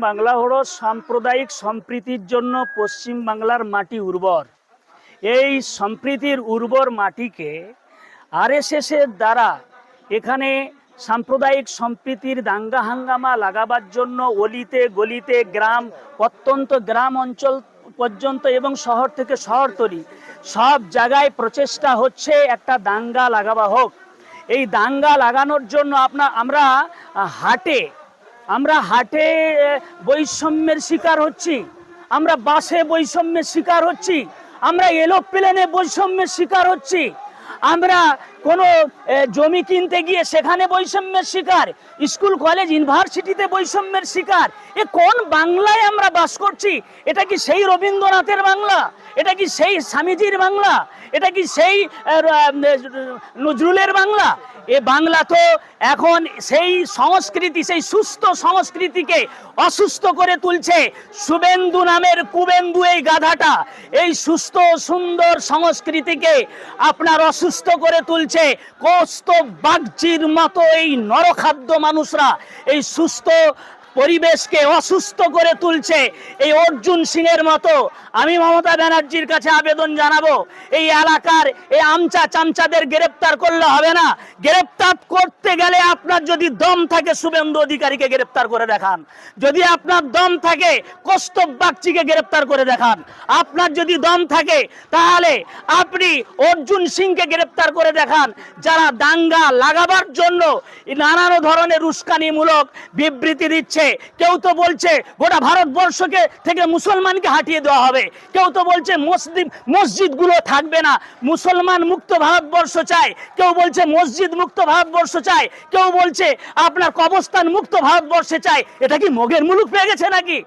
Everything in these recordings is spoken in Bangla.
বাংলা হলো সাম্প্রদায়িক সম্প্রীতির জন্য পশ্চিম বাংলার মাটি উর্বর। এই সম্প্রীতির উর্বর মাটিকে আরএসএসের দ্বারা এখানে সাম্প্রদায়িক সম্প্রীতির দাঙ্গা হাঙ্গামা লাগাবার জন্য অলিতে, গলিতে, গ্রাম, অত্যন্ত গ্রাম অঞ্চল পর্যন্ত এবং শহর থেকে শহর শহরতলি সব জায়গায় প্রচেষ্টা হচ্ছে একটা দাঙ্গা লাগাবা হোক। এই দাঙ্গা লাগানোর জন্য আপনার আমরা হাটে আমরা হাটে বৈষম্যের শিকার হচ্ছি। আমরা বাসে বৈষম্যের শিকার হচ্ছি। আমরা এলোপ্লেনে বৈষম্যের শিকার হচ্ছি। আমরা কোনো জমি কিনতে গিয়ে সেখানে বৈষম্যের শিকার, স্কুল, কলেজ, ইউনিভার্সিটিতে বৈষম্যের শিকার। এ কোন বাংলায় আমরা বাস করছি? এটা কি সেই রবীন্দ্রনাথের বাংলা? এটা কি সেই স্বামীজির বাংলা? এটা কি সেই নজরুলের বাংলা? এ বাংলা তো এখন সেই সংস্কৃতি, সেই সুস্থ সংস্কৃতিকে অসুস্থ করে তুলছে। শুভেন্দু নামের কুবেন্দু এই গাধাটা, এই সুস্থ সুন্দর সংস্কৃতিকে আপনার অসুস্থ করে তুলছে। কোস্ত বাগজির মতো এই নরখাদ্য মানুষরা, এই সুস্থ পরিবেশকে অসুস্থ করে তুলছে এই অর্জুন সিংয়ের মতো। আমি মমতা ব্যানার্জির কাছে আবেদন জানাব, এই এলাকার এই আমচা চামচাদের গ্রেপ্তার করলে হবে না। গ্রেপ্তার করতে গেলে আপনার যদি দম থাকে শুভেন্দু অধিকারীকে গ্রেপ্তার করে দেখান। যদি আপনার দম থাকে কৌস্তব বাগচিকে গ্রেপ্তার করে দেখান। আপনার যদি দম থাকে, তাহলে আপনি অর্জুন সিংকে গ্রেপ্তার করে দেখান। যারা দাঙ্গা লাগাবার জন্য নানান ধরনের উস্কানিমূলক বিবৃতি দিচ্ছে কেউ তো বলছে গোটা ভারতবর্ষকে থেকে মুসলমানকে হাঁটিয়ে দেওয়া হবে। কেউ তো বলছে মসজিদ মসজিদগুলো থাকবে না। মুসলমান মুক্ত ভারতবর্ষ চায়। কেউ বলছে মসজিদ মুক্ত ভারতবর্ষ চায়। কেউ বলছে আপনার কবস্থান মুক্ত ভারতবর্ষে চায়। এটা কি মোগের মুলুক পেয়ে গেছে নাকি?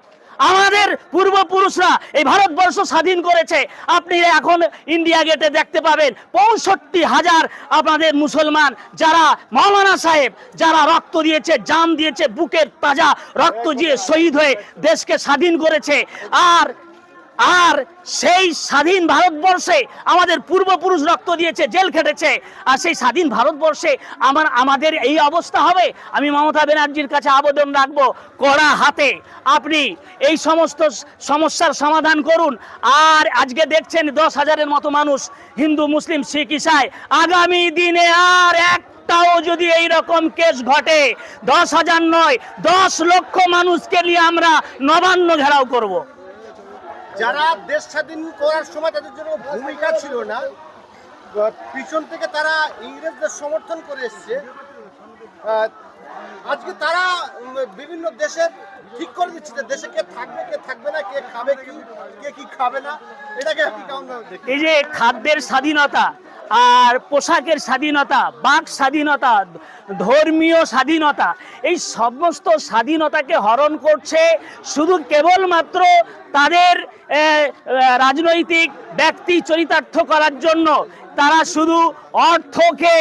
আমাদের পূর্বপুরুষরা এই ভারতবর্ষ স্বাধীন করেছে। আপনি এখন ইন্ডিয়া গেটে দেখতে পাবেন পঁয়ষট্টি হাজার আপনাদের মুসলমান যারা মৌলানা সাহেব, যারা রক্ত দিয়েছে জান দিয়েছে, বুকের তাজা রক্ত দিয়ে শহীদ হয়ে দেশকে স্বাধীন করেছে। আর আর সেই স্বাধীন ভারতবর্ষে আমাদের পূর্বপুরুষ রক্ত দিয়েছে, জেল খেটেছে, আর সেই স্বাধীন ভারতবর্ষে আমার, আমাদের এই অবস্থা হবে? আমি মমতা ব্যানার্জির কাছে আবেদন রাখব, কড়া হাতে। আপনি এই সমস্ত সমস্যার সমাধান করুন। আর আজকে দেখছেন দশ হাজারের মতো মানুষ, হিন্দু, মুসলিম, শিখ, ইসাই, আগামী দিনে আর এক একটাও যদি এই রকম কেস ঘটে, দশ হাজার নয়, দশ লক্ষ মানুষকে নিয়ে আমরা নবান্ন ঘেরাও করব। যারা দেশ স্বাধীন করার সময় তাদের জন্য ভূমিকা ছিল না পিছন থেকে তারা ইংরেজদের সমর্থন করে এসছে। আজকে তারা বিভিন্ন দেশের ঠিক করে দিচ্ছে যে দেশে কে থাকবে কে থাকবে না, কে খাবে কি, কে কি খাবে না, এটাকে এই যে খাদ্যের স্বাধীনতা আর পোশাকের স্বাধীনতা, বাক স্বাধীনতা, ধর্মীয় স্বাধীনতা, এই সমস্ত স্বাধীনতাকে হরণ করছে শুধু কেবলমাত্র তাদের রাজনৈতিক ব্যক্তি চরিতার্থ করার জন্য। তারা শুধু অর্থকে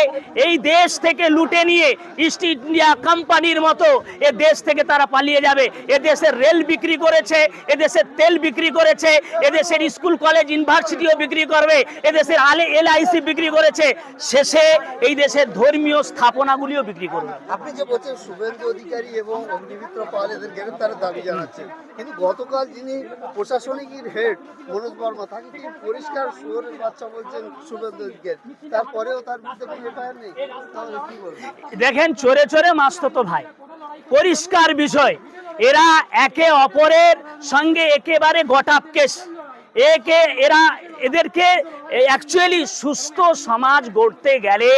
এই দেশ থেকে লুটে নিয়ে ইস্ট ইন্ডিয়া কোম্পানির মতো এ দেশ থেকে তারা পালিয়ে যাবে। এ দেশের রেল বিক্রি করেছে, এ দেশের তেল বিক্রি করেছে, এ দেশের স্কুল, কলেজ, ইউনিভার্সিটিও বিক্রি করবে, এ দেশের আলে এলআইসি বিক্রি করেছে। শেষে এই দেশের ধর্মীয় স্থাপনাগুলিও বিক্রি করবে। আপনি যে বলছেন শুভেন্দু অধিকারী এবং অগ্নিমিত্র পাল এদের গ্রেফতারের দাবি জানাচ্ছেন কিন্তু গতকাল যিনি প্রশাসনিক হেড মনোজ বর্মা, তাকে পরিষ্কার শুয়োরের বাচ্চা বলছেন শুভেন্দু তারপরেও তার বিরুদ্ধে কোনো এফআইআর নেই। তাহলে কি দেখেন চোরে চোরে মাস্ততো ভাই। পরিষ্কার বিষয় এরা একে অপরের সঙ্গে একেবারে গটাপ কেস। একে এরা এদেরকে অ্যাকচুয়ালি সুস্থ সমাজ গড়তে গেলে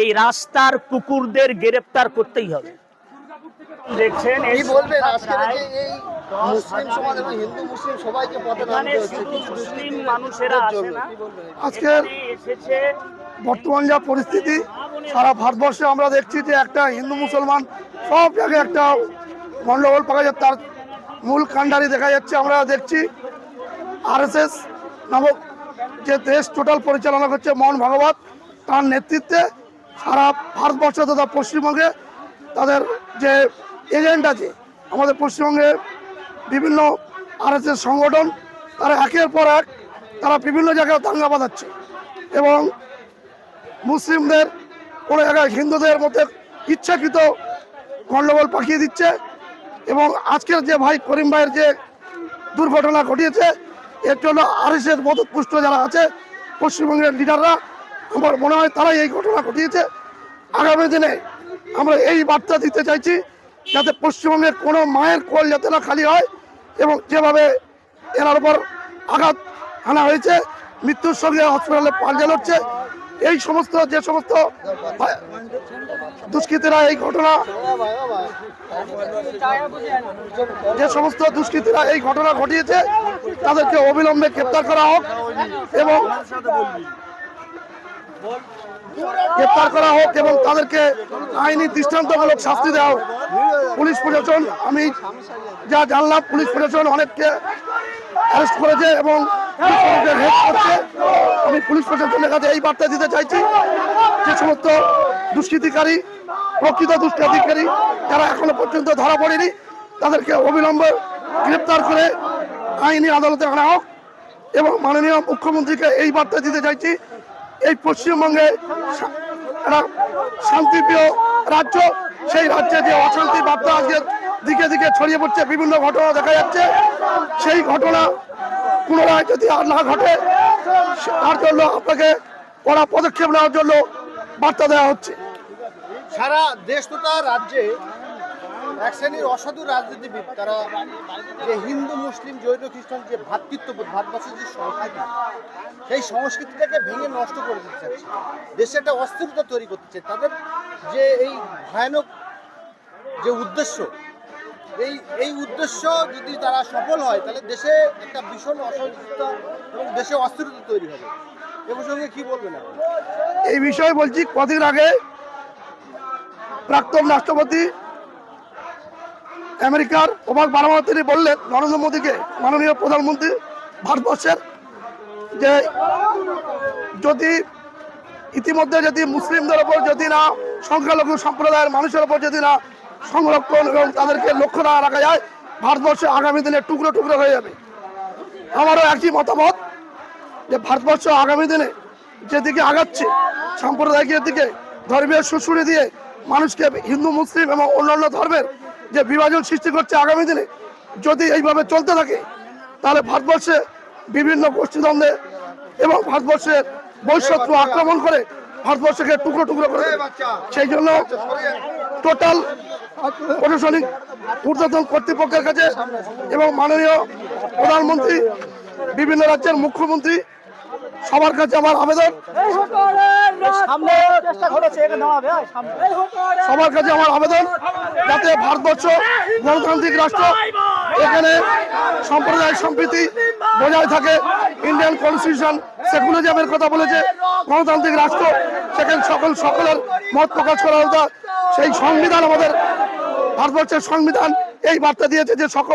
এই রাস্তার কুকুরদের গ্রেপ্তার করতেই হবে। দেখছেন এই বলবেন? আজকে এই মুসলিম সমাজ এবং হিন্দু মুসলিম সবাইকে পথে নামতে হচ্ছে। কিছু মুসলিম মানুষেরা আসে না। কি আজকের এসেছে বর্তমান যা পরিস্থিতি সারা ভারতবর্ষে আমরা দেখছি যে একটা হিন্দু মুসলমান সব জায়গায় একটা গন্ডগোল পাওয়া যাচ্ছে। তার মূল কাণ্ডারি দেখা যাচ্ছে আমরা দেখছি আরএসএস নামক যে দেশ টোটাল পরিচালনা করছে মোহন ভাগবত তার নেতৃত্বে সারা ভারতবর্ষ তথা পশ্চিমবঙ্গে তাদের যে এজেন্ট আছে আমাদের পশ্চিমবঙ্গে বিভিন্ন আরএসএস সংগঠন, তারা একের পর এক তারা বিভিন্ন জায়গায় দাঙ্গা বাঁধাচ্ছে এবং মুসলিমদের কোনো জায়গায় হিন্দুদের মধ্যে ইচ্ছাকৃত গণ্ডগোল পাকিয়ে দিচ্ছে এবং আজকের যে ভাই করিম ভাইয়ের যে দুর্ঘটনা ঘটিয়েছে, এর জন্য আর আরএসের মদতপুষ্ট যারা আছে, পশ্চিমবঙ্গের লিডাররা, আমার মনে হয় তারাই এই ঘটনা ঘটিয়েছে। আগামী দিনে আমরা এই বার্তা দিতে চাইছি যাতে পশ্চিমবঙ্গের কোনো মায়ের কোল যাতে না খালি হয় এবং যেভাবে এনার উপর আঘাত আনা হয়েছে, মৃত্যুর সঙ্গে হসপিটালে পাঞ্জা লড়ছে, এই সমস্ত, যে সমস্ত দুষ্কৃতীরা এই ঘটনা, যে সমস্ত দুষ্কৃতীরা এই ঘটনা ঘটিয়েছে, তাদেরকে অবিলম্বে গ্রেপ্তার করা হোক এবং গ্রেপ্তার করা হোক এবং তাদেরকে আইনি দৃষ্টান্তমূলক শাস্তি দেওয়া হোক। পুলিশ প্রশাসন, আমি যা জানলাম, পুলিশ প্রশাসন অনেককে অ্যারেস্ট করেছে এবং আমি পুলিশ প্রশাসনের কাছে এই বার্তা দিতে চাইছি যে সমস্ত দুষ্কৃতিকারী, প্রকৃত দুষ্কৃতিকারী, যারা এখনও পর্যন্ত ধরা পড়েনি, তাদেরকে অবিলম্বে গ্রেপ্তার করে আইনি আদালতে আনা হোক এবং মাননীয় মুখ্যমন্ত্রীকে এই বার্তা দিতে চাইছি, এই পশ্চিমবঙ্গে শান্তিপ্রিয় রাজ্য, সেই রাজ্যে যে অশান্তি বার্তা আজকে দিকে দিকে ছড়িয়ে পড়ছে, বিভিন্ন ঘটনা দেখা যাচ্ছে। সেই ঘটনা পুনরায় যদি আর না ঘটে, তার জন্য আপনাকে কড়া পদক্ষেপ নেওয়ার জন্য বার্তা দেওয়া হচ্ছে। সারা দেশ তথা রাজ্যে এক শ্রেণির অসাধু রাজনীতিবিদ, তারা যে হিন্দু, মুসলিম, জৈন, খ্রিস্টান যে ভ্রাতৃত্ববোধ ভারতবর্ষের যে সংস্কৃতি, সেই সংস্কৃতিটাকে ভেঙে নষ্ট করে দিতে চাচ্ছে। দেশে একটা অস্থিরতা তৈরি করতে তাদের যে এই ভয়ানক যে উদ্দেশ্য এই এই উদ্দেশ্য যদি তারা সফল হয়, তাহলে দেশে একটা ভীষণ অসহিষ্ণুতা এবং দেশে অস্থিরতা তৈরি হবে। এ প্রসঙ্গে কি বলবেন এই বিষয়ে বলছি, কদিন আগে প্রাক্তন রাষ্ট্রপতি আমেরিকার ওবাক বারামা তিনি বললেন, নরেন্দ্র মোদীকে মাননীয় প্রধানমন্ত্রী ভারতবর্ষের যে যদি ইতিমধ্যে যদি মুসলিমদের ওপর যদি না, সংখ্যালঘু সম্প্রদায়ের মানুষের ওপর যদি না সংরক্ষণ এবং তাদেরকে লক্ষ্য না রাখা যায়, ভারতবর্ষে আগামী দিনে টুকরো টুকরো হয়ে যাবে। আমারও একই মতামত যে ভারতবর্ষ আগামী দিনে যেদিকে আগাচ্ছে সাম্প্রদায়িকের দিকে ধর্মীয় সুশুরি দিয়ে মানুষকে হিন্দু, মুসলিম এবং অন্যান্য ধর্মের যে বিভাজন সৃষ্টি করছে আগামী দিনে, যদি এইভাবে চলতে থাকে, তাহলে ভারতবর্ষে বিভিন্ন গোষ্ঠীদ্বন্দ্বে এবং ভারতবর্ষের বৈশত্র আক্রমণ করে ভারতবর্ষকে টুকরো টুকরো করে সেই জন্য টোটাল প্রশাসনিক ঊর্ধ্বতন কর্তৃপক্ষের কাছে এবং মাননীয় প্রধানমন্ত্রী বিভিন্ন রাজ্যের মুখ্যমন্ত্রী সবার কাছে আমার আবেদন। সবার কাছে আমার আবেদন যাতে ভারতবর্ষ গণতান্ত্রিক রাষ্ট্র এখানে সাম্প্রদায়িক সম্প্রীতি বজায় থাকে। ইন্ডিয়ান কনস্টিটিউশন সেকুলারিজমের কথা বলেছে গণতান্ত্রিক রাষ্ট্র সেখানে সকল সকলের মত প্রকাশ করা সেই সংবিধান আমাদের ভারতবর্ষের সংবিধান এই বার্তা দিয়েছে যে সকল